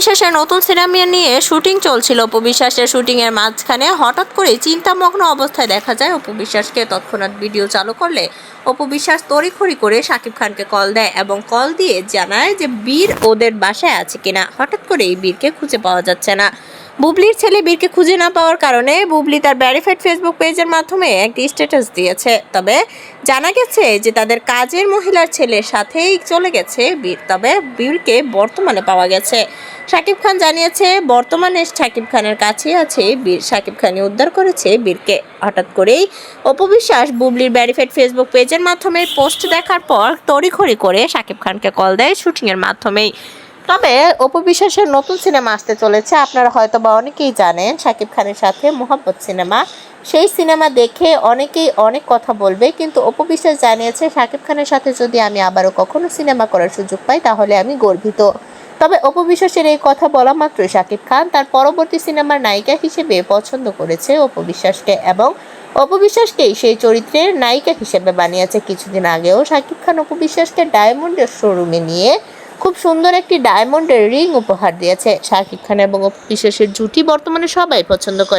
অপবিশ্বাসের নতুন সিনেমা নিয়ে শুটিং চলছিল। অপবিশ্বাসের শুটিং এর মাঝখানে হঠাৎ করে চিন্তামগ্ন অবস্থায় দেখা যায়, অপবিশ্বাসকে তৎক্ষণাৎ ভিডিও চালু করলে অপবিশ্বাস তড়িখড়ি করে শাকিব খানকে কল দেয় এবং কল দিয়ে জানায় যে বীর ওদের বাসায় আছে কিনা। হঠাৎ করে এই বীরকে খুঁজে পাওয়া যাচ্ছে না। বুবলির ছেলে বীরকে খুঁজে না পাওয়ার কারণে বুবলি তার ভ্যারিফাইড ফেসবুক পেজের মাধ্যমে একটি স্ট্যাটাস দিয়েছে। তবে জানা গেছে যে তাদের কাজের মহিলার ছেলের সাথেই চলে গেছে বীর, তবে বীরকে বর্তমানে পাওয়া গেছে। শাকিব খান জানিয়েছে, বর্তমানে শাকিব খানের কাছেই আছে বীর। শাকিব খানই উদ্ধার করেছে বীরকে। হঠাৎ করেই অপবিশ্বাস বুবলির ভ্যারিফাইড ফেসবুক পেজের মাধ্যমে পোস্ট দেখার পর তড়িঘড়ি করে শাকিব খানকে কল দেয় শুটিংয়ের মাধ্যমেই। তবে অপবিশ্বাসের নতুন সিনেমা আসতে চলেছে। আপনারা হয়তো বা অনেকেই জানেন শাকিব খানের সাথে মোহাম্মদ সিনেমা। সেই সিনেমা দেখে অনেকেই অনেক কথা বলবে, কিন্তু অপবিশ্বাস জানিয়েছে, শাকিব খানের সাথে যদি আমি আবারও কখনো সিনেমা করার সুযোগ পাই, তাহলে আমি গর্বিত। তবে অপবিশ্বাসের এই কথা বলা মাত্রই শাকিব খান তার পরবর্তী সিনেমার নায়িকা হিসেবে পছন্দ করেছে অপবিশ্বাসকে এবং অপবিশ্বাসকেই সেই চরিত্রের নায়িকা হিসেবে বানিয়েছে। কিছুদিন আগেও শাকিব খান অপবিশ্বাসকে ডায়মন্ডের শোরুমে নিয়ে খুব সুন্দর একটি ডায়মন্ডের রিং উপহার দিয়েছে। শাকিব খান এবং বিশেষের জুটি বর্তমানে সবাই পছন্দ করে।